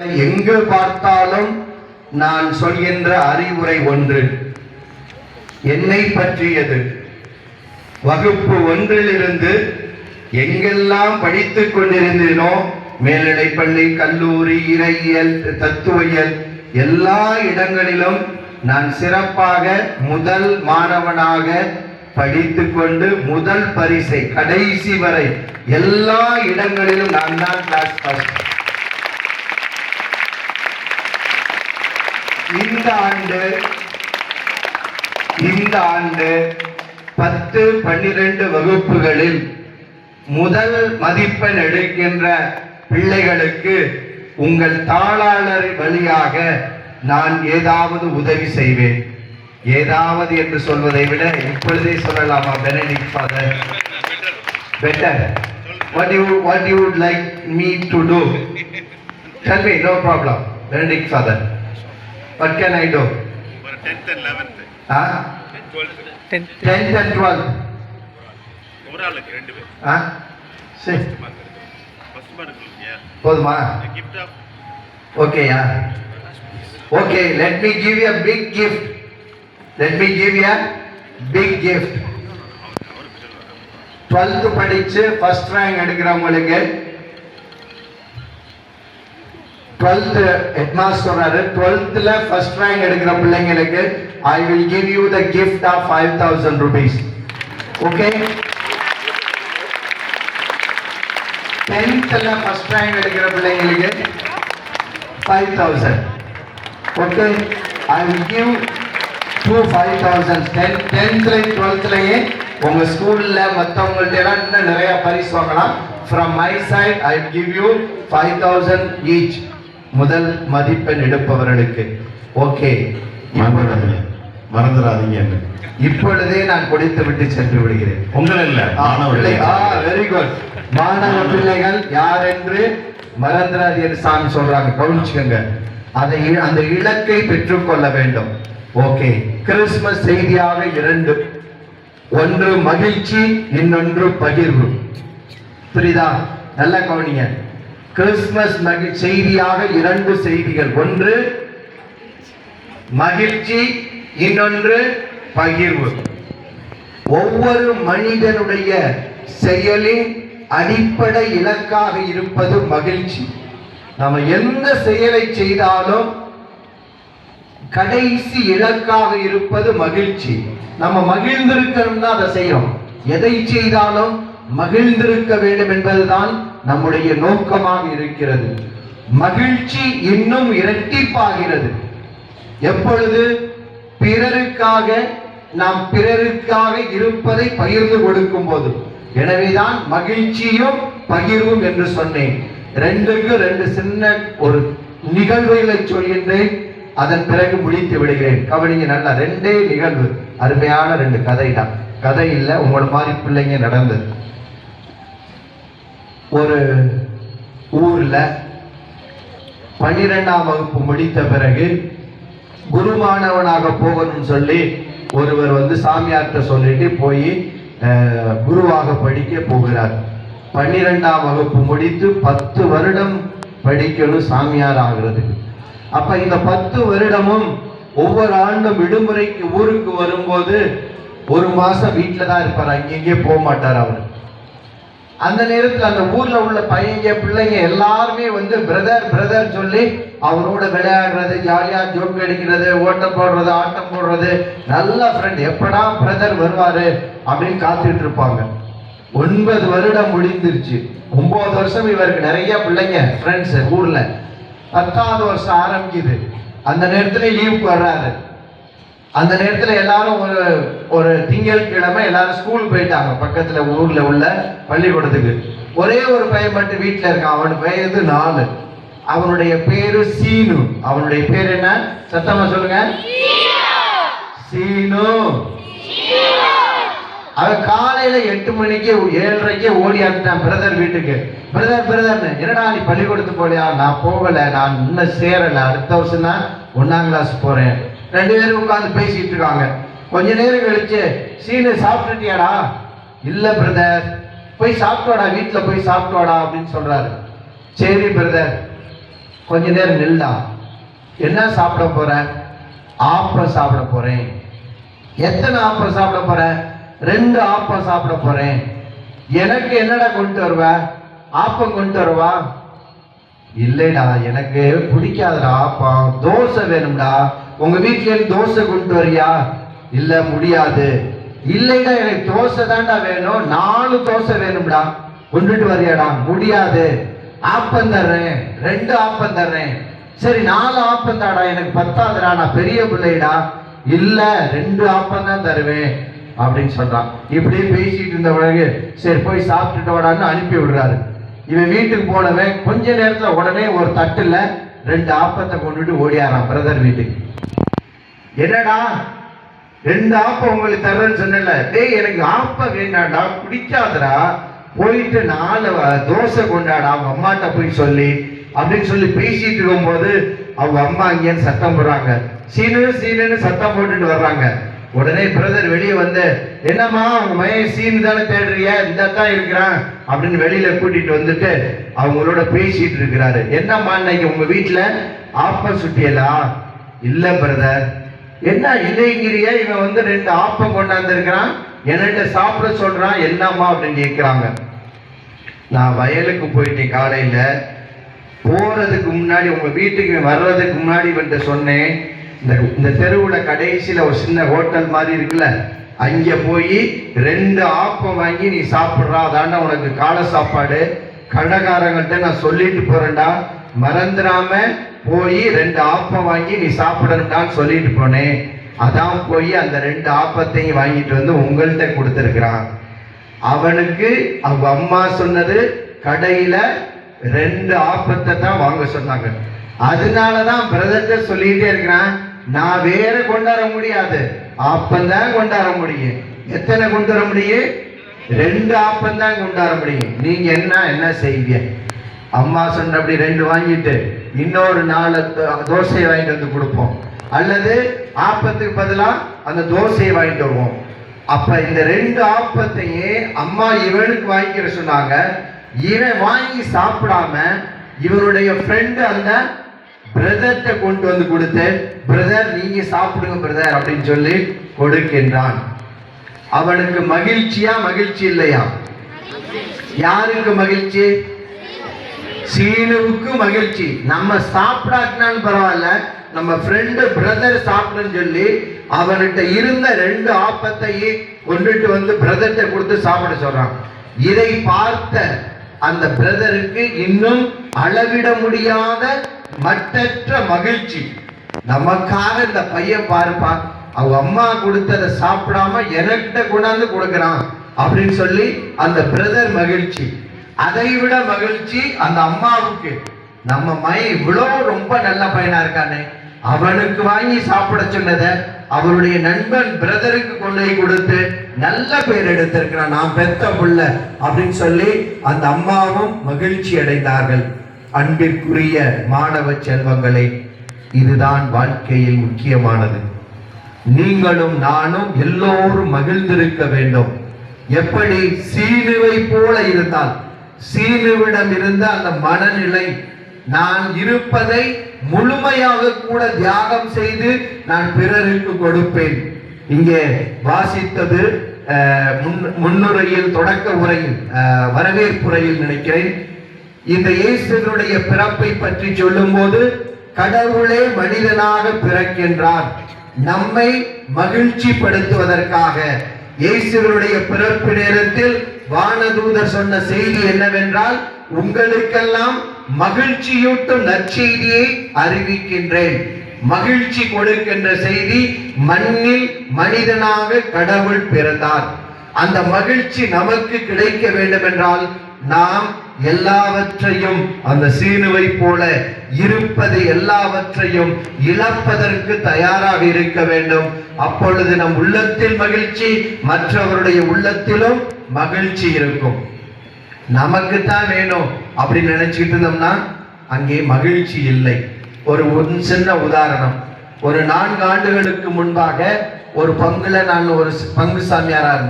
எங்கு பார்த்தாலும் நான் சொல்கின்ற அறிவுரை ஒன்று. என்னை பற்றியது. வகுப்பு ஒன்றிலிருந்து எங்கெல்லாம் படித்துக் கொண்டிருந்தேனோ மேல்நிலைப்பள்ளி கல்லூரி இறையியல் தத்துவியல் எல்லா இடங்களிலும் நான் சிறப்பாக முதல் மாணவனாக படித்துக்கொண்டு முதல் பரிசை கடைசி வரை எல்லா இடங்களிலும் நான் தான் கிளாஸ் ஃபர்ஸ்ட் இந்த ஆண்டு இந்த ஆண்டு பத்து பன்னிரண்டு வகுப்புகளில் முதல் மதிப்பெண் எடுக்கின்ற பிள்ளைகளுக்கு உங்கள் தாளாளர் வழியாக நான் ஏதாவது உதவி செய்வேன். ஏதாவது என்று சொல்வதை விட இப்பொழுதே சொல்லலாமா Benedict father better what you what you would like me to do? Tell me no problem. Benedict father. What can i do? ஒரு tenth and eleventh huh? Twelfth 10th and 12th ஒரு ஆளுக்கு ரெண்டு பேர். Huh? சரி mark இல்லையா? போதுமா gift of ஓகேயா okay let me give you a big gift. Let me give you a big gift. 12th படிச்சு ஃபர்ஸ்ட் ரேங்க் எடுக்கிறவங்களுக்கு 12th ஹெட்மாஸ்டர் சொன்னாரு டுவெல்த்தில் ஃபர்ஸ்ட் ரேங்க் எடுக்கிற பிள்ளைங்களுக்கு I will give you the gift of five thousand rupees okay 10thல first rank எடுக்கிற பிள்ளைங்களுக்கு 5000 okay I will give to five thousand ten டென்த்தில் டுவெல்த்துலேயே உங்கள் ஸ்கூலில் மற்றவங்கள்ட்ட எல்லாம் இன்னும் நிறையா பரிசு வாங்கலாம். From my side I give you five thousand each முதல் மதிப்பெண் எடுப்பவர்களுக்கு. ஓகே. மறந்துடாதீங்க இப்பொழுதே நான் கொடுத்து விட்டு சென்று விடுகிறேன். உங்களை இல்ல வெரி குட் மாணவ பிள்ளைகள் யார் என்று மறந்துடாது என்று சாமி சொல்றாங்க. கவனிச்சுக்கோங்க. அதை அந்த இலக்கை பெற்றுக்கொள்ள வேண்டும். ஓகே. கிறிஸ்துமஸ் செய்தியாக இரண்டு. ஒன்று மகிழ்ச்சி இன்னொன்று பகிர்வு. புரியுதா? நல்லா கவனிங்க. கிறிஸ்துமஸ் மகி செய்தியாக இரண்டு செய்திகள். ஒன்று மகிழ்ச்சி. இன்னொன்று பகிர்வு. ஒவ்வொரு மனிதனுடைய செயலின் அடிப்படை இலக்காக இருப்பது மகிழ்ச்சி. நம்ம எந்த செயலை செய்தாலும் கடைசி இலக்காக இருப்பது மகிழ்ச்சி. நம்ம மகிழ்ந்திருக்கணும்னா அதை செய்யறோம் எதை செய்தாலும் மகிழ்ந்திருக்க வேண்டும் என்பதுதான் நம்முடைய நோக்கமாக இருக்கிறது. மகிழ்ச்சி இன்னும் இரட்டிப்பாகிறது. எப்பொழுது? பிறருக்காக நாம் பிறருக்காக இருப்பதை பகிர்ந்து கொடுக்கும் போது எனவேதான் மகிழ்ச்சியும் பகிர்வும் என்று சொன்னேன். ரெண்டுக்கு ரெண்டு சின்ன ஒரு நிகழ்வுகளை சொல்கின்றேன். அதன் பிறகு முடித்து விடுகிறேன். கவனிங்க நல்லா ரெண்டே நிகழ்வு. அருமையான ரெண்டு கதை தான் கதை இல்லை உங்களோட மாதிரி பிள்ளைங்க நடந்தது. ஒரு ஊர்ல பன்னிரெண்டாம் வகுப்பு முடித்த பிறகு குருமானவனாக போகணும்னு சொல்லி ஒருவர் வந்து சாமியார்கிட்ட சொல்லிட்டு போய் குருவாக படிக்க போகிறார். பன்னிரெண்டாம் வகுப்பு முடித்து பத்து வருடம் படிக்கணும் சாமியார் ஆகிறதுக்கு. அப்ப இந்த பத்து வருடமும் ஒவ்வொரு ஆண்டும் விடுமுறைக்கு ஊருக்கு வரும்போது ஒரு மாசம் வீட்டில் தான் இருப்பார் அங்கெங்கே போக மாட்டார் அவர். அந்த நேரத்தில் அந்த ஊர்ல உள்ள பையங்க பிள்ளைங்க எல்லாருமே வந்து பிரதர் பிரதர் சொல்லி அவரோட விளையாடுறது ஜாலியா ஜோக் அடிக்கிறது ஓட்டம் போடுறது ஆட்டம் போடுறது. நல்ல ஃப்ரெண்ட் எப்படா பிரதர் வருவாரு அப்படின்னு காத்துட்டு இருப்பாங்க. ஒன்பது வருடம் முடிந்துருச்சு. ஒன்பது வருஷம் இவருக்கு நிறைய பிள்ளைங்க ஃப்ரெண்ட்ஸ் ஊர்ல. பத்தாவது வருஷம் ஆரம்பிக்குது. அந்த நேரத்துல லீவுக்கு வர்றாரு. அந்த நேரத்துல எல்லாரும் ஒரு ஒரு திங்கட்கிழமை எல்லாரும் ஸ்கூல் போயிட்டாங்க. பக்கத்துல ஊர்ல உள்ள பள்ளிக்கூடத்துக்கு. ஒரே ஒரு பையன் மட்டும் வீட்டுல இருக்கான். அவன் வயது நாலு. அவனுடைய பேரு சீனு. அவனுடைய பேர் என்ன? சத்தமா சொல்லுங்க. சீனு. அவன் காலையில எட்டு மணிக்கு ஏழரைக்கே ஓடி வந்துட்டான் பிரதர் வீட்டுக்கு. பிரதர் பிரதர் என்னடா நீ பள்ளிக்கூடத்துக்கு போலியா நான் போகல. நான் இன்னும் சேரல. அடுத்த வருஷம் தான் ஒன்னாம் கிளாஸ் போறேன். ரெண்டு பேரும் உட்காந்து பேசிட்டு இருக்காங்க. கொஞ்ச நேரம் கழிச்சு சீனு சாப்பிட்டுட்டியாடா? இல்ல பிரதர் போய் சாப்பிட்டோடா வீட்டில் போய் சாப்பிட்டு வாடா அப்படின்னு சொல்றாரு. சரி பிரதர் கொஞ்ச நேரம் நில்லா என்ன சாப்பிட போற? ஆப்பம் சாப்பிட போறேன். எத்தனை ஆப்பம் சாப்பிட போற? ரெண்டு ஆப்பம் சாப்பிட போறேன். எனக்கு என்னடா கொண்டு வருவ? ஆப்பம் கொண்டு வருவா? இல்லைடா எனக்கு பிடிக்காதடா ஆப்பம். தோசை வேணும்டா. உங்க வீட்ல இருந்து தோசை கொண்டு வரியா? இல்ல முடியாது. இல்லைடா எனக்கு தோசை தான்டா வேணும். நாலு தோசை வேணும்டா. கொண்டுட்டு வரியாடா. முடியாது. ஆப்பம் தர்றேன். ரெண்டு ஆப்பம் தர்றேன். சரி நாலு ஆப்பம் தாடா எனக்கு பத்தாதுடா நான் பெரிய பிள்ளைடா. இல்ல ரெண்டு ஆப்பம் தான் தருவேன். அப்படின்னு சொல்றான். இப்படியே பேசிட்டு இருந்த பிறகு சரி போய் சாப்பிட்டுட்டு வாடான்னு அனுப்பி விடுறாரு. இவன் வீட்டுக்கு போனவன் கொஞ்ச நேரத்துல உடனே ஒரு தட்டுல ரெண்டு ஆப்பத்தை கொண்டுட்டு ஓடியாரான் பிரதர் வீட்டுக்கு. என்னடா? ரெண்டு ஆப்ப உங்களுக்கு தர்றேன்னு சொன்னல டேய் எனக்கு ஆப்ப வேண்டாம்டா பிடிக்காதடா போயிட்டு நாலு தோசை கொண்டாடா அவங்க அம்மாட்ட போய் சொல்லி அப்படின்னு சொல்லி பேசிட்டு இருக்கும்போது அவங்க அம்மா அங்கேன்னு சத்தம் போடுறாங்க. சீனு சீனுன்னு சத்தம் போட்டுட்டு வர்றாங்க. உடனே பிரதர் வெளியே வந்து என்னம்மா உங்க மகன் சீனு தானே தேடுறிய? இந்த தான் இருக்கிறான். அப்படின்னு வெளியில கூட்டிட்டு வந்துட்டு அவங்களோட பேசிட்டு இருக்கிறாரு. என்னம்மா இன்னைக்கு உங்க வீட்டுல ஆப்ப சுட்டியலா? இல்ல பிரதர். என்ன இல்லைங்கிறிய இவன் வந்து ரெண்டு ஆப்பம் கொண்டாந்துருக்கிறான். என்கிட்ட சாப்பிட சொல்றான் என்னம்மா அப்படின்னு கேட்கிறாங்க. நான் வயலுக்கு போயிட்டேன் காலையில போறதுக்கு முன்னாடி உங்க வீட்டுக்கு இவன் வர்றதுக்கு முன்னாடி இவன்ட்ட சொன்னேன். இந்த இந்த தெருவுல கடைசியில ஒரு சின்ன ஹோட்டல் மாதிரி இருக்குல்ல அங்க போய் ரெண்டு ஆப்பம் வாங்கி நீ சாப்பிட்றா அதாண்டா உனக்கு காலை சாப்பாடு. கடைக்காரங்கள்ட்ட நான் சொல்லிட்டு போறேன்டா. மறந்துடாம போய் ரெண்டு ஆப்பம் வாங்கி நீ சாப்பிடணும்டான்னு சொல்லிட்டு போனேன் அதான் போய் அந்த ரெண்டு ஆப்பத்தையும் வாங்கிட்டு வந்து உங்கள்கிட்ட கொடுத்துருக்குறான். அவனுக்கு அவங்க அம்மா சொன்னது கடையில் ரெண்டு ஆப்பத்தை தான் வாங்க சொன்னாங்க. அதனால தான் பிரதர்கிட்ட சொல்லிகிட்டே இருக்கிறான். நான் வேற கொண்டாட முடியாது. ஆப்பந்தான் கொண்டாட முடியும். எத்தனை கொண்டு வர முடியும்? ரெண்டு ஆப்பந்தான் கொண்டாட முடியும். நீங்கள் என்ன என்ன செய்வீங்க? அம்மா சொன்னபடி ரெண்டு வாங்கிட்டு இன்னொரு நாள் தோசையை வாங்கிட்டு வந்து கொடுப்போம். அல்லது ஆப்பத்துக்கு பதிலாக அந்த தோசையை வாங்கிட்டு வருவோம். அப்ப இந்த ரெண்டு ஆப்பத்தையே அம்மா இவனுக்கு வாங்கிக்கிற சொன்னாங்க. இவன் வாங்கி சாப்பிடாம இவனுடைய ஃப்ரெண்டு அந்த பிரதர்கிட்ட கொண்டு வந்து கொடுத்து பிரதர் நீங்க சாப்பிடுங்க பிரதர் அப்படின்னு சொல்லி கொடுக்கின்றான். அவனுக்கு மகிழ்ச்சியா மகிழ்ச்சி இல்லையா? யாருக்கு மகிழ்ச்சி? சீனுவுக்கு மகிழ்ச்சி. நம்ம சாப்பிடாட்டினாலும் பரவாயில்ல. நம்ம ஃப்ரெண்டு பிரதர் சாப்பிடுன்னு சொல்லி அவன்கிட்ட இருந்த ரெண்டு ஆப்பத்தையே கொண்டுட்டு வந்து பிரதர்கிட்ட கொடுத்து சாப்பிட சொல்றான். இதை பார்த்த அந்த பிரதருக்கு இன்னும் அளவிட முடியாத மற்றற்ற மகிழ்ச்சி. நமக்காக இந்த பையன் பாருப்பா அவங்க அம்மா கொடுத்ததை சாப்பிடாம எனக்கிட்ட கொண்டாந்து கொடுக்குறான் அப்படின்னு சொல்லி அந்த பிரதர் மகிழ்ச்சி. அதை விட மகிழ்ச்சி அந்த அம்மாவுக்கு. நம்ம மை இவ்வளோ ரொம்ப நல்ல பையனா இருக்கானே. அவனுக்கு வாங்கி சாப்பிட சொன்னதை அவருடைய நண்பன் பிரதருக்கு கொண்டு போய் கொடுத்து நல்ல பேர் எடுத்திருக்கிறான். நான் பெத்த புள்ள அப்படின்னு சொல்லி அந்த அம்மாவும் மகிழ்ச்சி அடைந்தார்கள். அன்பிற்குரிய மாணவ செல்வங்களே இதுதான் வாழ்க்கையில் முக்கியமானது. நீங்களும் நானும் எல்லோரும் மகிழ்ந்திருக்க வேண்டும். எப்படி சீனுவை போல இருந்தால் சீனுவிடம் இருந்த அந்த மனநிலை. நான் இருப்பதை முழுமையாக கூட தியாகம் செய்து நான் பிறருக்கு கொடுப்பேன். இங்கே வாசித்தது முன்- முன்னுரையில் தொடக்க உரையில் வரவேற்புரையில் நினைக்கிறேன். இந்த இயேசுனுடைய பிறப்பை பற்றி சொல்லும்போது கடவுளே மனிதனாக பிறக்கின்றார். நம்மை மகிழ்ச்சிப்படுத்துவதற்காக. இயேசுகளுடைய பிறப்பு நேரத்தில் வானதூதர் சொன்ன செய்தி என்னவென்றால் உங்களுக்கெல்லாம் மகிழ்ச்சியூட்டும் நற்செய்தியை அறிவிக்கின்றேன். மகிழ்ச்சி கொடுக்கின்ற செய்தி மண்ணில் மனிதனாக கடவுள் பிறந்தார். அந்த மகிழ்ச்சி நமக்கு கிடைக்க வேண்டும் என்றால் நாம் எல்லாவற்றையும் அந்த சீனுவை போல இருப்பது எல்லாவற்றையும் இழப்பதற்கு தயாராக இருக்க வேண்டும். அப்பொழுது நம் உள்ளத்தில் மகிழ்ச்சி மற்றவருடைய உள்ளத்திலும் மகிழ்ச்சி இருக்கும். நமக்கு தான் வேணும் அப்படின்னு நினைச்சிட்டு இருந்தோம்னா அங்கே மகிழ்ச்சி இல்லை. ஒரு ஒரு சின்ன உதாரணம். ஒரு நான்கு ஆண்டுகளுக்கு முன்பாக ஒரு பங்குல நான் ஒரு பங்கு சாமியாரா